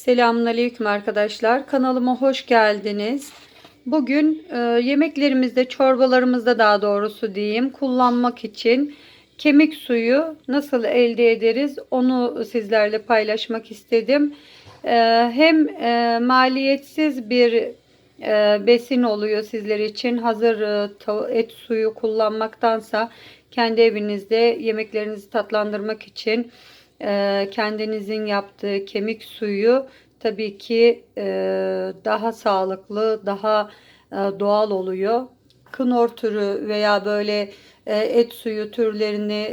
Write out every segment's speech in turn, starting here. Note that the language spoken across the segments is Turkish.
Selamünaleyküm arkadaşlar. Kanalıma hoş geldiniz. Bugün e, yemeklerimizde, çorbalarımızda daha doğrusu diyeyim, kullanmak için kemik suyu nasıl elde ederiz onu sizlerle paylaşmak istedim. E, hem e, maliyetsiz bir e, besin oluyor sizler için. Hazır e, et suyu kullanmaktansa kendi evinizde yemeklerinizi tatlandırmak için e, kendinizin yaptığı kemik suyu tabii ki e, daha sağlıklı, daha e, doğal oluyor. Kınor türü veya böyle e, et suyu türlerini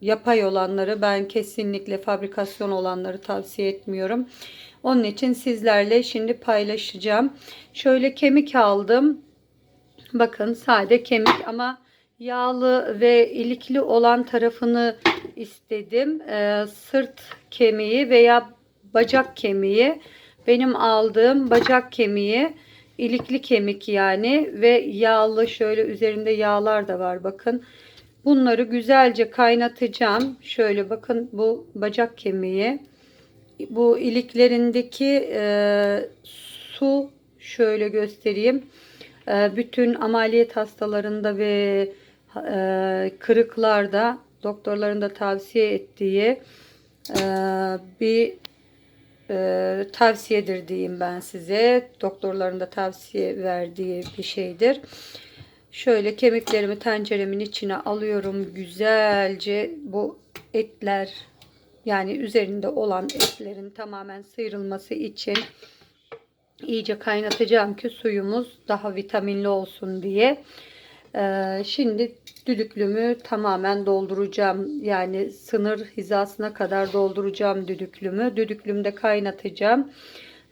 yapay olanları ben kesinlikle fabrikasyon olanları tavsiye etmiyorum. Onun için sizlerle şimdi paylaşacağım. Şöyle kemik aldım. Bakın sade kemik ama yağlı ve ilikli olan tarafını istedim. Ee, sırt kemiği veya bacak kemiği. Benim aldığım bacak kemiği ilikli kemik yani ve yağlı şöyle üzerinde yağlar da var bakın. Bunları güzelce kaynatacağım. Şöyle bakın bu bacak kemiği. Bu iliklerindeki e, su şöyle göstereyim. E, bütün ameliyat hastalarında ve e, kırıklarda doktorların da tavsiye ettiği e, bir e, tavsiyedir diyeyim ben size. Doktorların da tavsiye verdiği bir şeydir. Şöyle kemiklerimi tenceremin içine alıyorum. Güzelce bu etler yani üzerinde olan etlerin tamamen sıyrılması için iyice kaynatacağım ki suyumuz daha vitaminli olsun diye. Ee, şimdi düdüklümü tamamen dolduracağım. Yani sınır hizasına kadar dolduracağım düdüklümü. Düdüklümde kaynatacağım.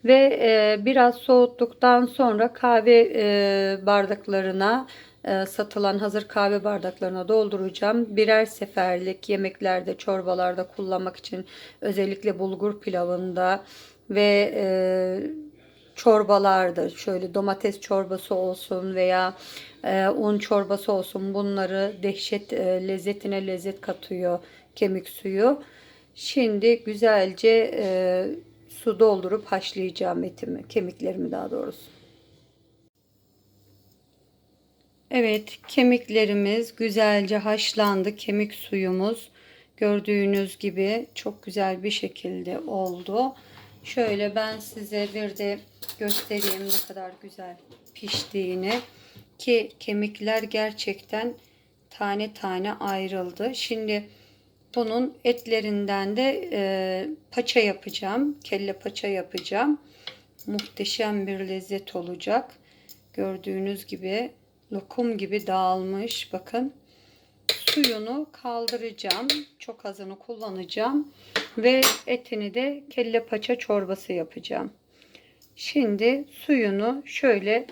Ve e, biraz soğuttuktan sonra kahve e, bardaklarına e, satılan hazır kahve bardaklarına dolduracağım. Birer seferlik yemeklerde, çorbalarda kullanmak için özellikle bulgur pilavında ve e, çorbalarda şöyle domates çorbası olsun veya e, un çorbası olsun bunları dehşet e, lezzetine lezzet katıyor kemik suyu. Şimdi güzelce e, su doldurup haşlayacağım etimi, kemiklerimi daha doğrusu. Evet, kemiklerimiz güzelce haşlandı. Kemik suyumuz gördüğünüz gibi çok güzel bir şekilde oldu. Şöyle ben size bir de göstereyim ne kadar güzel piştiğini. Ki kemikler gerçekten tane tane ayrıldı. Şimdi bunun etlerinden de e, paça yapacağım. Kelle paça yapacağım. Muhteşem bir lezzet olacak. Gördüğünüz gibi lokum gibi dağılmış. Bakın suyunu kaldıracağım. Çok azını kullanacağım. Ve etini de kelle paça çorbası yapacağım. Şimdi suyunu şöyle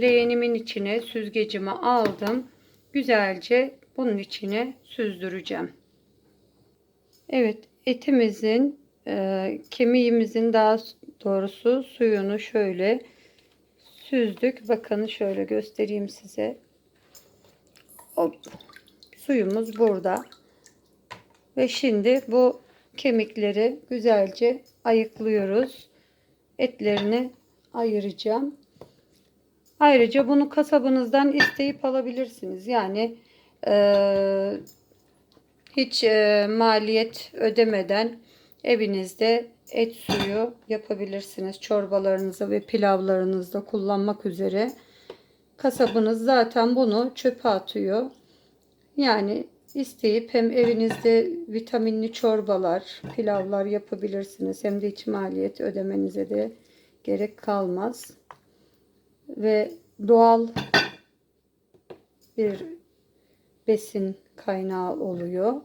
leğenimin içine süzgecimi aldım. Güzelce bunun içine süzdüreceğim. Evet etimizin e, kemiğimizin daha doğrusu suyunu şöyle süzdük. Bakın şöyle göstereyim size. Hop. Suyumuz burada. Ve şimdi bu kemikleri güzelce ayıklıyoruz. Etlerini ayıracağım. Ayrıca bunu kasabınızdan isteyip alabilirsiniz. Yani e, hiç e, maliyet ödemeden evinizde et suyu yapabilirsiniz. Çorbalarınızda ve pilavlarınızda kullanmak üzere. Kasabınız zaten bunu çöpe atıyor. Yani isteyip hem evinizde vitaminli çorbalar, pilavlar yapabilirsiniz. Hem de hiç maliyet ödemenize de gerek kalmaz. Ve doğal bir besin kaynağı oluyor.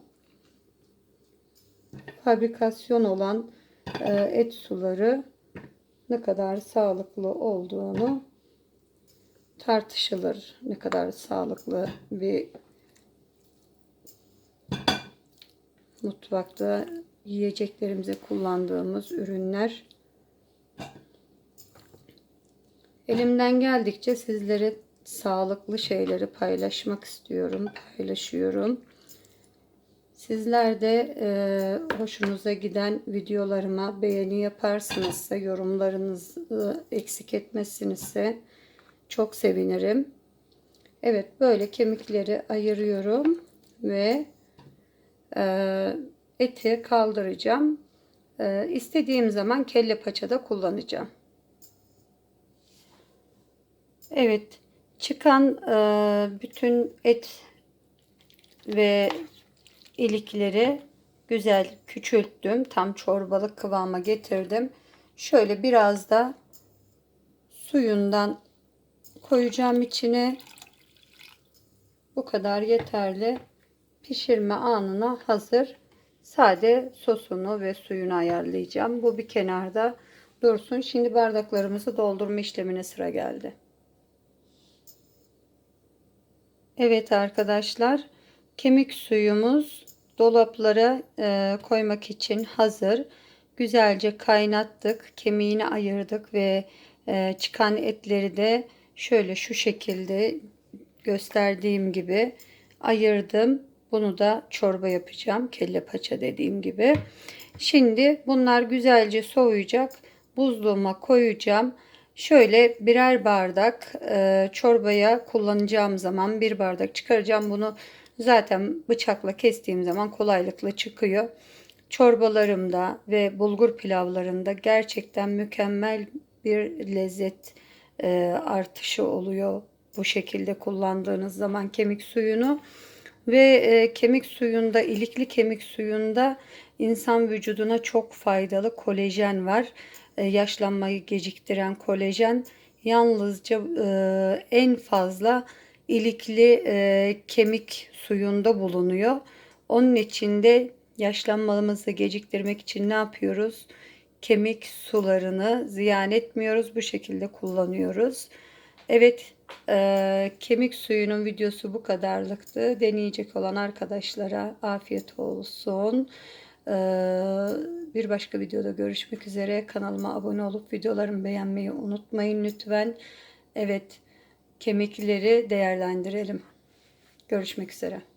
Fabrikasyon olan e, et suları ne kadar sağlıklı olduğunu tartışılır. Ne kadar sağlıklı bir mutfakta yiyeceklerimize kullandığımız ürünler. Elimden geldikçe sizlere sağlıklı şeyleri paylaşmak istiyorum. Paylaşıyorum. Sizler de e, hoşunuza giden videolarıma beğeni yaparsınızsa, yorumlarınızı eksik etmezsinizse çok sevinirim. Evet böyle kemikleri ayırıyorum ve e, eti kaldıracağım. E, istediğim zaman kelle paçada kullanacağım. Evet çıkan e, bütün et ve ilikleri güzel küçülttüm. Tam çorbalık kıvama getirdim. Şöyle biraz da suyundan koyacağım içine. Bu kadar yeterli. Pişirme anına hazır. Sade sosunu ve suyunu ayarlayacağım. Bu bir kenarda dursun. Şimdi bardaklarımızı doldurma işlemine sıra geldi. Evet arkadaşlar. Kemik suyumuz dolaplara e, koymak için hazır. Güzelce kaynattık. Kemiğini ayırdık ve e, çıkan etleri de şöyle şu şekilde gösterdiğim gibi ayırdım. Bunu da çorba yapacağım. Kelle paça dediğim gibi. Şimdi bunlar güzelce soğuyacak. Buzluğuma koyacağım. Şöyle birer bardak e, çorbaya kullanacağım zaman bir bardak çıkaracağım. Bunu zaten bıçakla kestiğim zaman kolaylıkla çıkıyor. Çorbalarımda ve bulgur pilavlarında gerçekten mükemmel bir lezzet e, artışı oluyor. Bu şekilde kullandığınız zaman kemik suyunu ve e, kemik suyunda ilikli kemik suyunda insan vücuduna çok faydalı kolajen var. E, yaşlanmayı geciktiren kolajen yalnızca e, en fazla ilikli e, kemik suyunda bulunuyor. Onun için de yaşlanmamızı geciktirmek için ne yapıyoruz? Kemik sularını ziyan etmiyoruz. Bu şekilde kullanıyoruz. Evet e, kemik suyunun videosu bu kadarlıktı. Deneyecek olan arkadaşlara afiyet olsun. E, bir başka videoda görüşmek üzere. Kanalıma abone olup videolarımı beğenmeyi unutmayın lütfen. Evet kemikleri değerlendirelim. Görüşmek üzere.